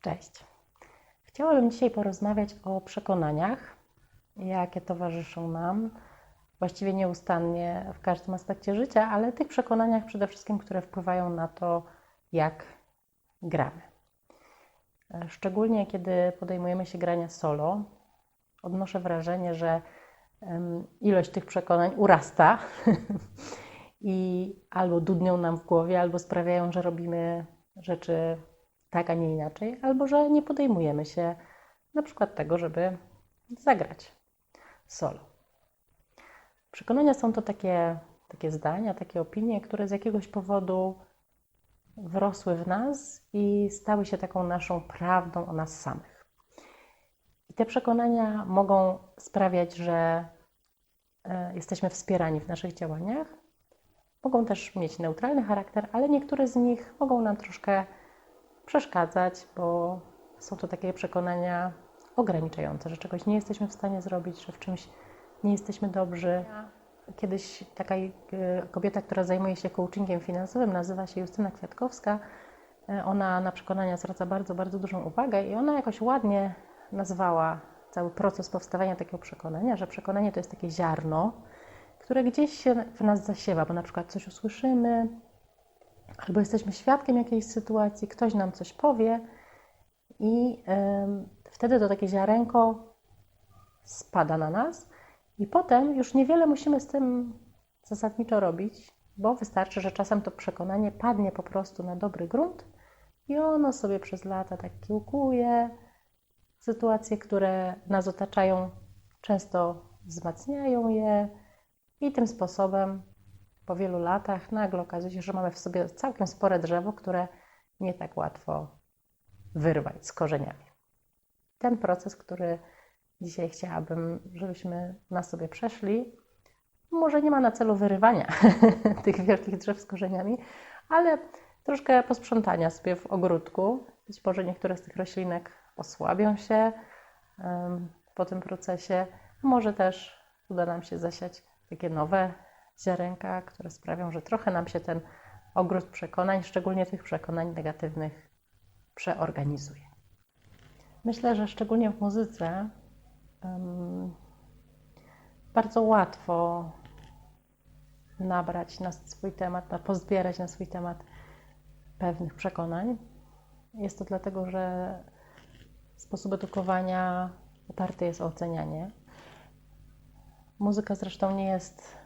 Cześć. Chciałabym dzisiaj porozmawiać o przekonaniach, jakie towarzyszą nam właściwie nieustannie w każdym aspekcie życia, ale tych przekonaniach przede wszystkim, które wpływają na to, jak gramy. Szczególnie kiedy podejmujemy się grania solo, odnoszę wrażenie, że ilość tych przekonań urasta i albo dudnią nam w głowie, albo sprawiają, że robimy rzeczy tak, a nie inaczej, albo że nie podejmujemy się na przykład tego, żeby zagrać solo. Przekonania są to takie, takie zdania, takie opinie, które z jakiegoś powodu wrosły w nas i stały się taką naszą prawdą o nas samych. I te przekonania mogą sprawiać, że e, jesteśmy wspierani w naszych działaniach. Mogą też mieć neutralny charakter, ale niektóre z nich mogą nam troszkę przeszkadzać, bo są to takie przekonania ograniczające, że czegoś nie jesteśmy w stanie zrobić, że w czymś nie jesteśmy dobrzy. Kiedyś taka e, kobieta, która zajmuje się coachingiem finansowym, nazywa się Justyna Kwiatkowska. E, Ona na przekonania zwraca bardzo, bardzo dużą uwagę i ona jakoś ładnie nazwała cały proces powstawania takiego przekonania, że przekonanie to jest takie ziarno, które gdzieś się w nas zasiewa, bo na przykład coś usłyszymy, albo jesteśmy świadkiem jakiejś sytuacji, ktoś nam coś powie i ym, wtedy to takie ziarenko spada na nas i potem już niewiele musimy z tym zasadniczo robić, bo wystarczy, że czasem to przekonanie padnie po prostu na dobry grunt i ono sobie przez lata tak kiełkuje. Sytuacje, które nas otaczają, często wzmacniają je i tym sposobem po wielu latach nagle okazuje się, że mamy w sobie całkiem spore drzewo, które nie tak łatwo wyrwać z korzeniami. Ten proces, który dzisiaj chciałabym, żebyśmy na sobie przeszli, może nie ma na celu wyrywania tych wielkich drzew z korzeniami, ale troszkę posprzątania sobie w ogródku. Być może niektóre z tych roślinek osłabią się po tym procesie, może też uda nam się zasiać takie nowe ziarenka, które sprawią, że trochę nam się ten ogród przekonań, szczególnie tych przekonań negatywnych, przeorganizuje. Myślę, że szczególnie w muzyce um, bardzo łatwo nabrać na swój temat, na pozbierać na swój temat pewnych przekonań. Jest to dlatego, że sposób edukowania oparty jest o ocenianie. Muzyka zresztą nie jest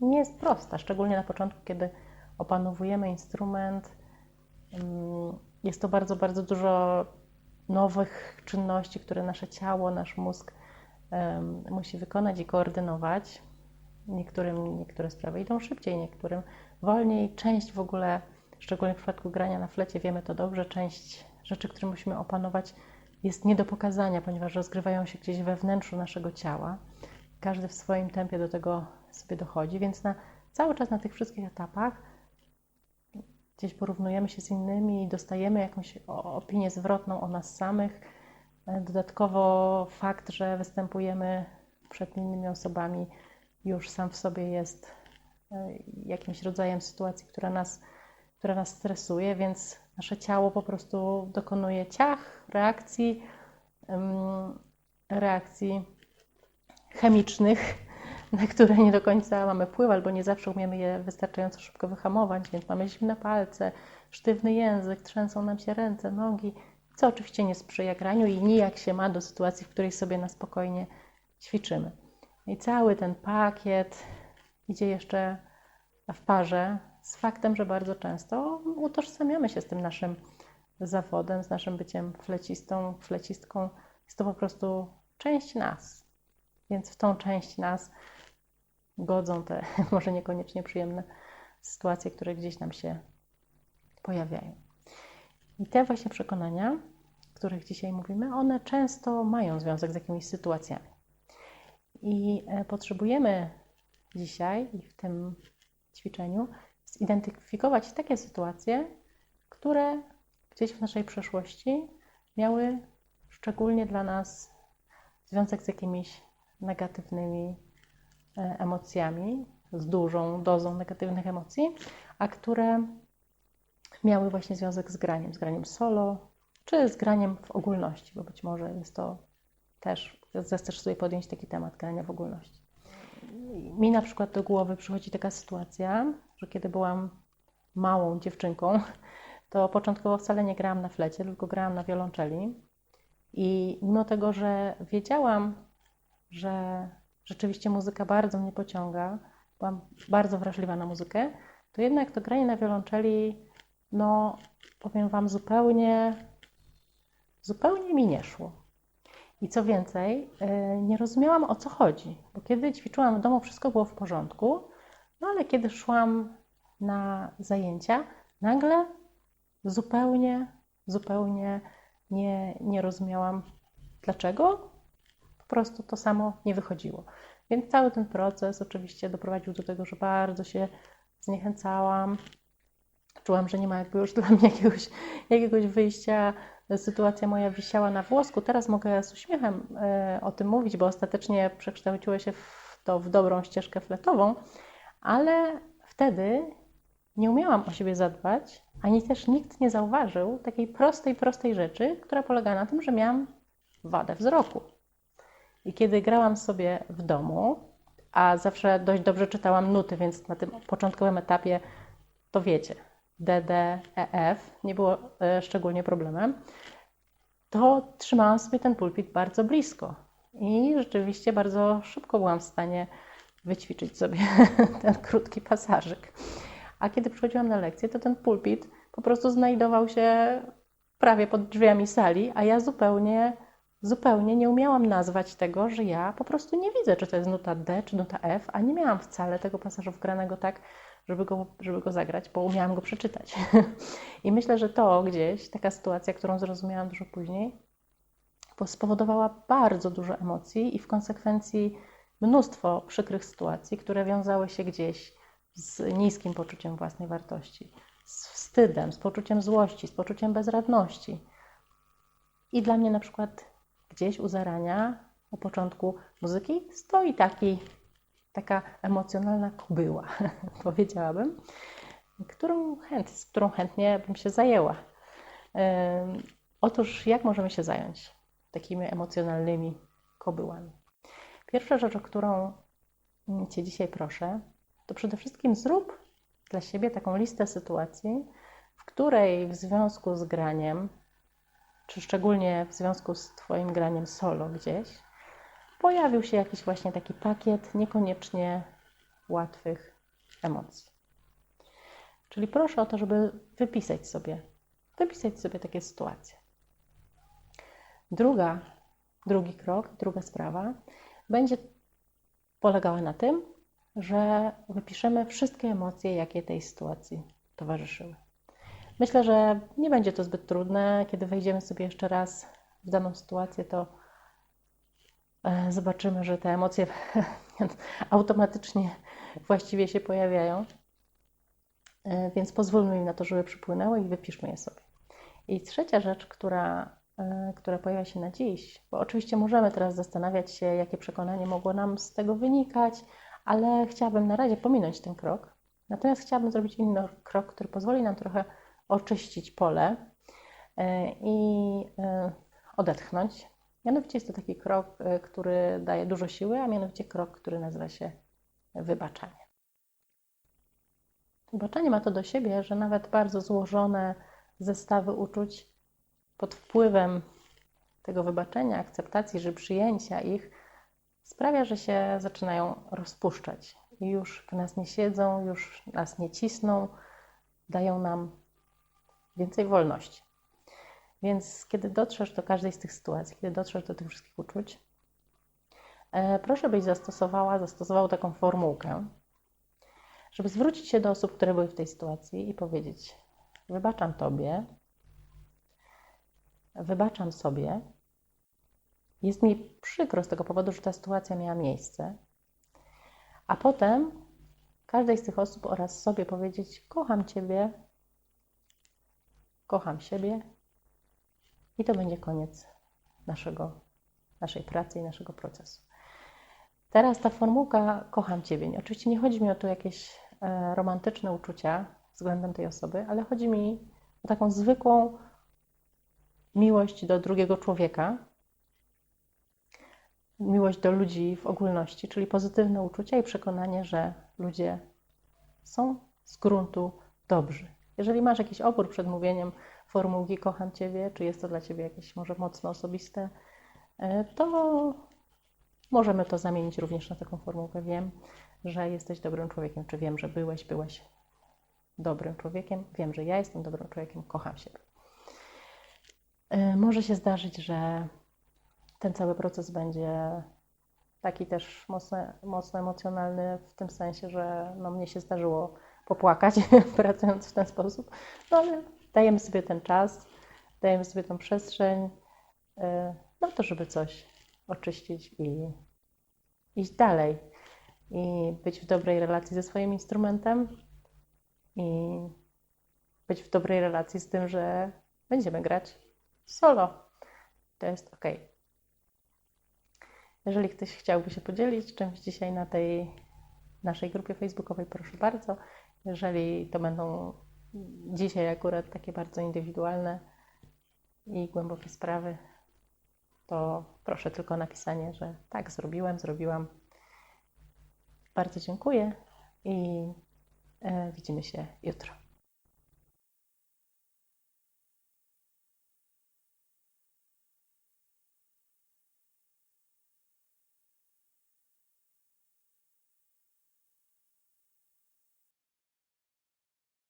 nie jest prosta, szczególnie na początku, kiedy opanowujemy instrument. Jest to bardzo, bardzo dużo nowych czynności, które nasze ciało, nasz mózg musi wykonać i koordynować. Niektórym niektóre sprawy idą szybciej, niektórym wolniej. Część w ogóle, szczególnie w przypadku grania na flecie, wiemy to dobrze, część rzeczy, które musimy opanować, jest nie do pokazania, ponieważ rozgrywają się gdzieś we wnętrzu naszego ciała. Każdy w swoim tempie do tego sobie dochodzi, więc na, cały czas na tych wszystkich etapach gdzieś porównujemy się z innymi i dostajemy jakąś opinię zwrotną o nas samych. Dodatkowo fakt, że występujemy przed innymi osobami, już sam w sobie jest jakimś rodzajem sytuacji, która nas, która nas stresuje, więc nasze ciało po prostu dokonuje ciach, reakcji, reakcji chemicznych, na które nie do końca mamy wpływ, albo nie zawsze umiemy je wystarczająco szybko wyhamować, więc mamy zimne palce, sztywny język, trzęsą nam się ręce, nogi, co oczywiście nie sprzyja graniu i nijak się ma do sytuacji, w której sobie na spokojnie ćwiczymy. I cały ten pakiet idzie jeszcze w parze z faktem, że bardzo często utożsamiamy się z tym naszym zawodem, z naszym byciem flecistą, flecistką. Jest to po prostu część nas. Więc w tą część nas godzą te może niekoniecznie przyjemne sytuacje, które gdzieś nam się pojawiają. I te właśnie przekonania, o których dzisiaj mówimy, one często mają związek z jakimiś sytuacjami. I e, potrzebujemy dzisiaj i w tym ćwiczeniu zidentyfikować takie sytuacje, które gdzieś w naszej przeszłości miały szczególnie dla nas związek z jakimiś negatywnymi emocjami, z dużą dozą negatywnych emocji, a które miały właśnie związek z graniem, z graniem solo, czy z graniem w ogólności, bo być może jest to też, zechcesz sobie podjąć taki temat grania w ogólności. Mi na przykład do głowy przychodzi taka sytuacja, że kiedy byłam małą dziewczynką, to początkowo wcale nie grałam na flecie, tylko grałam na wiolonczeli. I mimo tego, że wiedziałam, że rzeczywiście muzyka bardzo mnie pociąga, byłam bardzo wrażliwa na muzykę, to jednak to granie na wiolonczeli, no powiem Wam, zupełnie, zupełnie mi nie szło. I co więcej, yy, nie rozumiałam o co chodzi, bo kiedy ćwiczyłam w domu, wszystko było w porządku, no ale kiedy szłam na zajęcia, nagle zupełnie, zupełnie nie, nie rozumiałam dlaczego. Prostu to samo nie wychodziło. Więc cały ten proces oczywiście doprowadził do tego, że bardzo się zniechęcałam. Czułam, że nie ma jakby już dla mnie jakiegoś, jakiegoś wyjścia. Sytuacja moja wisiała na włosku. Teraz mogę z uśmiechem e, o tym mówić, bo ostatecznie przekształciło się w to w dobrą ścieżkę fletową, ale wtedy nie umiałam o siebie zadbać, ani też nikt nie zauważył takiej prostej, prostej rzeczy, która polega na tym, że miałam wadę wzroku. I kiedy grałam sobie w domu, a zawsze dość dobrze czytałam nuty, więc na tym początkowym etapie to wiecie, D, D, E, F nie było e, szczególnie problemem, to trzymałam sobie ten pulpit bardzo blisko. I rzeczywiście bardzo szybko byłam w stanie wyćwiczyć sobie ten krótki pasażyk. A kiedy przychodziłam na lekcję, to ten pulpit po prostu znajdował się prawie pod drzwiami sali, a ja zupełnie, zupełnie nie umiałam nazwać tego, że ja po prostu nie widzę, czy to jest nuta D, czy nuta F, a nie miałam wcale tego pasażu wgranego tak, żeby go, żeby go zagrać, bo umiałam go przeczytać. I myślę, że to gdzieś, taka sytuacja, którą zrozumiałam dużo później, spowodowała bardzo dużo emocji i w konsekwencji mnóstwo przykrych sytuacji, które wiązały się gdzieś z niskim poczuciem własnej wartości, z wstydem, z poczuciem złości, z poczuciem bezradności. I dla mnie na przykład gdzieś u zarania, u początku muzyki, stoi taki, taka emocjonalna kubyła, powiedziałabym, którą, chęt, z którą chętnie bym się zajęła. Otóż, jak możemy się zająć takimi emocjonalnymi kobyłami? Pierwsza rzecz, o którą Cię dzisiaj proszę, to przede wszystkim zrób dla siebie taką listę sytuacji, w której w związku z graniem, czy szczególnie w związku z Twoim graniem solo gdzieś, pojawił się jakiś właśnie taki pakiet niekoniecznie łatwych emocji. Czyli proszę o to, żeby wypisać sobie, wypisać sobie takie sytuacje. Druga, drugi krok, druga sprawa będzie polegała na tym, że wypiszemy wszystkie emocje, jakie tej sytuacji towarzyszyły. Myślę, że nie będzie to zbyt trudne. Kiedy wejdziemy sobie jeszcze raz w daną sytuację, to e, zobaczymy, że te emocje automatycznie właściwie się pojawiają. E, więc pozwólmy im na to, żeby przypłynęły i wypiszmy je sobie. I trzecia rzecz, która, e, która pojawia się na dziś, bo oczywiście możemy teraz zastanawiać się, jakie przekonanie mogło nam z tego wynikać, ale chciałabym na razie pominąć ten krok. Natomiast chciałabym zrobić inny krok, który pozwoli nam trochę oczyścić pole e, i e, odetchnąć. Mianowicie jest to taki krok, e, który daje dużo siły, a mianowicie krok, który nazywa się wybaczanie. Wybaczanie ma to do siebie, że nawet bardzo złożone zestawy uczuć pod wpływem tego wybaczenia, akceptacji, że przyjęcia ich sprawia, że się zaczynają rozpuszczać i już w nas nie siedzą, już nas nie cisną, dają nam więcej wolności. Więc kiedy dotrzesz do każdej z tych sytuacji, kiedy dotrzesz do tych wszystkich uczuć, e, proszę byś zastosowała, zastosował taką formułkę, żeby zwrócić się do osób, które były w tej sytuacji i powiedzieć: Wybaczam Tobie, wybaczam sobie, jest mi przykro z tego powodu, że ta sytuacja miała miejsce. A potem każdej z tych osób oraz sobie powiedzieć: Kocham Ciebie, kocham siebie. I to będzie koniec naszego, naszej pracy i naszego procesu. Teraz ta formułka kocham Ciebie. Oczywiście nie chodzi mi o tu jakieś e, romantyczne uczucia względem tej osoby, ale chodzi mi o taką zwykłą miłość do drugiego człowieka, miłość do ludzi w ogólności, czyli pozytywne uczucia i przekonanie, że ludzie są z gruntu dobrzy. Jeżeli masz jakiś opór przed mówieniem formułki kocham Ciebie, czy jest to dla Ciebie jakieś może mocno osobiste, e, to możemy to zamienić również na taką formułkę. Wiem, że jesteś dobrym człowiekiem, czy wiem, że byłeś, byłeś dobrym człowiekiem, wiem, że ja jestem dobrym człowiekiem, kocham siebie. E, Może się zdarzyć, że ten cały proces będzie taki też mocno, mocno emocjonalny, w tym sensie, że no, mnie się zdarzyło popłakać, pracując w ten sposób, no ale dajemy sobie ten czas, dajemy sobie tą przestrzeń, no to żeby coś oczyścić i iść dalej. I być w dobrej relacji ze swoim instrumentem i być w dobrej relacji z tym, że będziemy grać solo. To jest ok. Jeżeli ktoś chciałby się podzielić czymś dzisiaj na tej naszej grupie facebookowej, proszę bardzo. Jeżeli to będą dzisiaj akurat takie bardzo indywidualne i głębokie sprawy, to proszę tylko napisanie, że tak, zrobiłem, zrobiłam. Bardzo dziękuję i e, widzimy się jutro.